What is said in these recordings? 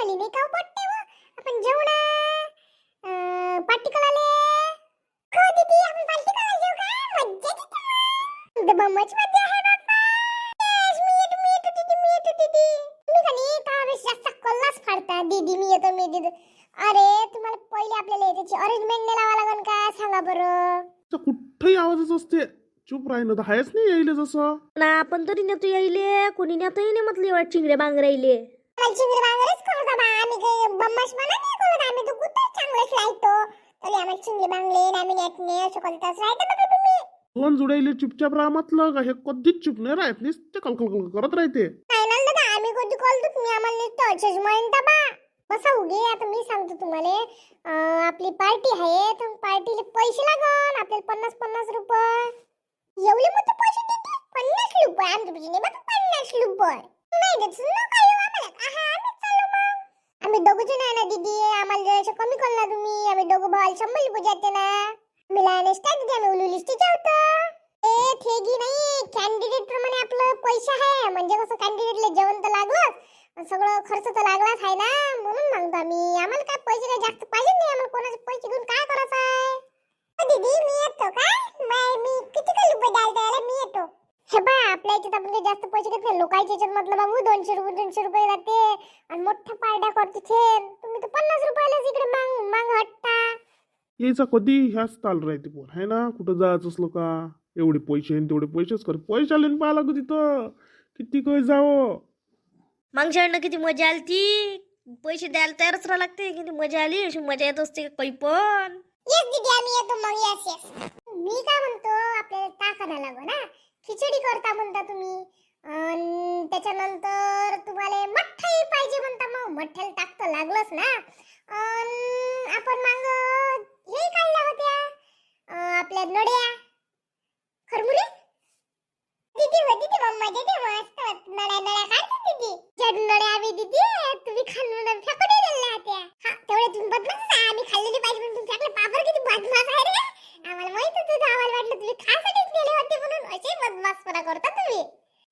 आली नाही का हो पट्टे व हो? आपण जेवू ना. पार्टिकल आले. हो दीदी आपण पार्टिकल जेवू का? मज्जा येते एकदम मच मज्जा आहे बाप्पा. यस मी येतो मी येतो दीदी मी येतो दीदी. तुम्ही का नाही त्यावेळेस जास्त कल्लास फाडता? दीदी मी येतो मी दीदी अरे तुम्हाला पहिले आपल्याला याची अरेंजमेंट नाही लावा लागन का? सांगा बरं. कुठेही आवाजच असते. चुप राहिलं तर हायच नाही येईल जसं. ना आपण तरी नेतो यायले. कोणी नेतो येईल म्हटलं एवढ्या चिंगरे बांग राहिले चिंगरी बांगरच करू बा आम्ही काही बम्मच म्हणा नाही करू आम्ही तर कुठं चांगलंच राहतो. तरी आम्हाला चिंगरी बांगले आम्ही नेत नाही असं कोणताच राहतं बघा तुम्ही. दोन जुडायले चुपचाप राहा म्हटलं का हे कधीच चुप नाही राहत? नुसते कलकल करत राहते. नाही ना दादा आम्ही कधी कॉल तुम्ही आम्हाला नुसतं असेच म्हणता बा बसा उगे आता मी सांगतो तुम्हाला. आपली पार्टी आहे तर पार्टीला पैसे लागन. आपल्याला पन्नास पन्नास रुपये. एवढे मोठे पैसे देते पन्नास रुपये. आमच्या पैसे नाही बघा पन्नास रुपये. नाही देत. हो आम्हाला? आहा आम्ही मग. आम्ही ना दीदी. आम्हाला जरासं कमी कर ना तुम्ही. आम्ही दोघं भावाला शंभर रुपये जाते ना. आम्ही लहान असतात दीदी आम्ही उलू लिस्टी ठेवतो ए थेगी नाही. कॅन्डिडेट प्रमाणे आपलं पैसा आहे. म्हणजे कसं कॅन्डिडेटला जेवण तर लागलं सगळं खर्च तर लागलाच आहे ना. म्हणून मागतो आम्ही आम्हाला काय पैसे काय जास्त पाहिजे नाही? आम्हाला कोणाचे पैसे घेऊन काय करायचं आहे अ दीदी मी येतो का मै- मी किती काय रुपये द्यायला तयार आहे? मी येतो हे बा काही जास्त पैसे घेत नाही लोकांच्या याच्यात म्हटलं बाबू दोनशे रुपये दोनशे रुपये जाते आणि मोठ्या पारड्या करते छे तुम्ही तर पन्नास रुपयालाच इकडे मांग मांग हटता यायचा कधी ह्याच चालू राहते पोर. आहे ना कुठं जायचं असलं का एवढे पैसे आणि तेवढे पैसेच कर. पैसे आले पाहा लागू तिथं किती काही जावं? मागच्या वेळेला किती मजा आली ती पैसे द्यायला तयारच राहा लागते. किती मजा आली? अशी मजा येत असते काही पण? येस दीदी आम्ही येतो. मग येस येस. मी काय म्हणतो? आपल्याला टाकायला लागो ना. खिचडी करता म्हणता तुम्ही. अन त्याच्यानंतर तुम्हाला मठ्ठाही पाहिजे म्हणता मग. मठ्ठ्याला टाकतं लागलंच ना. अन् आपण मग हे काढल्या होत्या. आपल्या नड्या. खरमुरे? दीदी हो दीदी मम्मा दीदी मस्त मस्त नड्या नड्या काढते दीदी जड नड्या आम्ही दीदी तुम्ही खाल्लं फेकून दिल्या होत्या हा तेवढे तुम्ही बदमाश आहे आम्ही खाल्लेली पाहिजे म्हणून तुमच्या आपले पापड किती बदमाश आहे रे आम्हाला माहीत होतं आम्हाला वाटलं तुम्ही खासाठीच गेले होते म्हणून असे बदमाशपणा करता तुम्ही?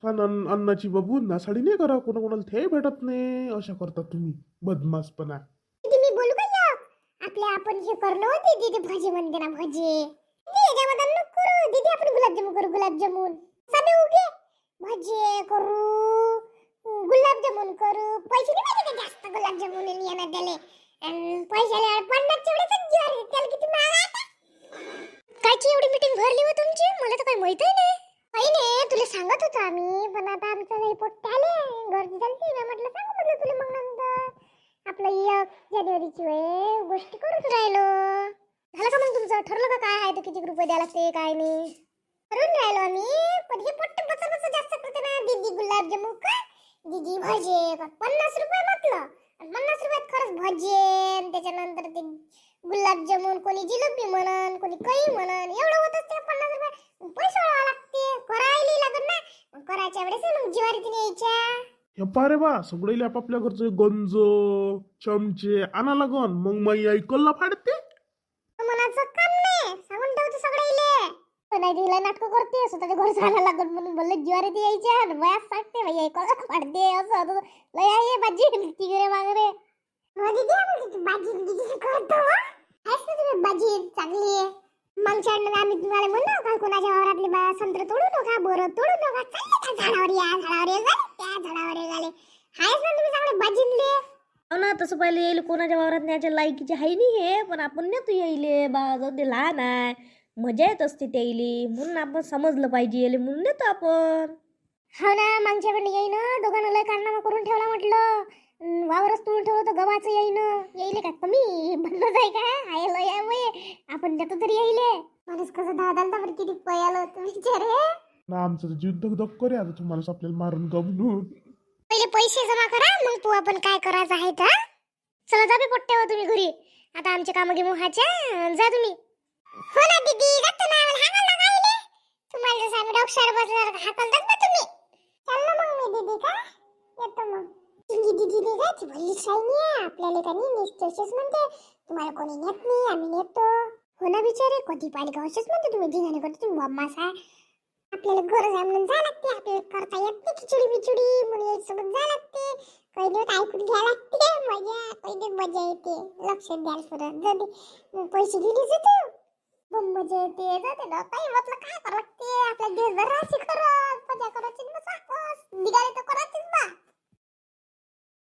पण अन्न- अन्नाची बाबू नासाडी नाही करा कोणा कोणाला ते भेटत नाही अशा करतात तुम्ही बदमासपणा मी बोलू का एक? आपल्या आपण हे करणं होते दीदी भजी म्हणते ना भजी. दीदी याच्यामध्ये नको करू दीदी आपण गुलाबजामुन करू गुलाबजामुन. सगळे उगे. भजी करू गुलाबजामुन करू. पैसे नाही पाहिजे का जास्त गुलाबजामुन यांना त्याले. अन् पैशाले पन्नास तेवढेच जीवार. त्याला किती महाग आता. कायची एवढी मीटिंग भरली हो तुमची? मला तर काही माहितही काही नाही. तुला सांगत होतो आम्ही पण आता आमचं काही पोट्टे आले गर्दी झाली ना म्हटलं सांगू म्हटलं तुला मग नंतर. आपलं एक जानेवारीची वेळ गोष्टी करून राहिलो. झालं का मग तुमचं? ठरलं का काय आहे तर किती रुपये द्यायला लागते काय नाही? करून राहिलो आम्ही पण हे पोट्टे बसा बसा जास्त करते ना दीदी गुलाबजामुन का दीदी भजे पन्नास रुपये म्हटलं. पन्नास रुपयात खरंच भजे त्याच्यानंतर ते गुलाबजामुन कोणी जिलबी म्हणन कोणी काही म्हणन एवढं होत असते पन्नास रुपये पैसे वाढवा लागते करायला लागत ना मग करायच्या वेळेस मग जिवारीतून यायच्या? हे पा रे बा सगळे आपापल्या घरचे गंज चमचे आणा लागन. मग माई आई कल्ला फाडते मनाचं काम नाही. सांगून ठेवतो सगळ्याले तो नाही दिला नाटक करते स्वतःच्या घर जायला लागत म्हणून बोलले ज्वारी ती यायच्या आणि वयात सांगते भाई आई पाडते असं तसं. लय आहे बाजी तिगरे मागरे बाजी दिदी करतो आहेस ना तुम्ही बाजी चांगली आहे. मागच्या वेळेला आम्ही तुम्हाला म्हणलो का कोणाच्या वावरातले बा संत्र तोडू नका बोरं तोडू नका चालले त्या झाडावर या झाडावर या झाले त्या झाडावर या झाले आहेस ना तुम्ही चांगले बाजीतले हो ना तसं पहिले येईल कोणाच्या वावरात न्यायच्या लायकीचे आहे नाही हे पण आपण नेतो येईले बा जाऊ दे लहान आहे मजा येत असते त्याईली म्हणून आपण समजलं पाहिजे याले म्हणून नेतो आपण. हो ना मागच्या वेळी येईन दोघांना लय कारनामा करून ठेवला म्हटलं. वावरच तुळून ठेवलं तर गव्हाचं येईन. येईले का? कमी? बनत आहे का? आहे लय आहे वय. आपण देतो तरी येईले. माणूस कसं दहा दहा किती पयालं विचारे ना आमचं जीव धक धक करे आता तुम्हाला आपल्याला मारून गमनून पहिले पैसे जमा करा मग तू आपण काय करायचं आहे तर. चला जा बे पोट्टे हो तुम्ही घरी. आता आमचे कामं गिमू हाच्या जा तुम्ही. हो ना दीदी जातो ना आम्हाला हाकल तुम्हाला जसं आम्ही डॉक्टर बसल्यावर हाकल ना मग मी दीदी का येतो मग. तुझी दीदी नाही का ती भल्ली शाईनी आहे. आपल्याला का नाही निश्चयच म्हणते. तुम्हाला कोणी नेत नाही आम्ही नेतो. हो ना बिचारे कधी पाहिजे असेच म्हणते तुम्ही धिंगाणे करतो तुम्ही बम्मास आहे आपल्याला गरज आहे म्हणून जा लागते. आपल्याला करता येत नाही खिचडी बिचडी म्हणून याच्यासोबत जा लागते. काही दिवस ऐकून घ्या लागते. मजा काही दिवस मजा येते. लक्ष द्याल परत जा पैसे दिलीच तू खूप मजा येते. जाते ना. काही म्हटलं काय करावं लागते? आपल्या दिवसभर राहायची खरंच मजा करायची. मग निघाले तर करायचीच बा.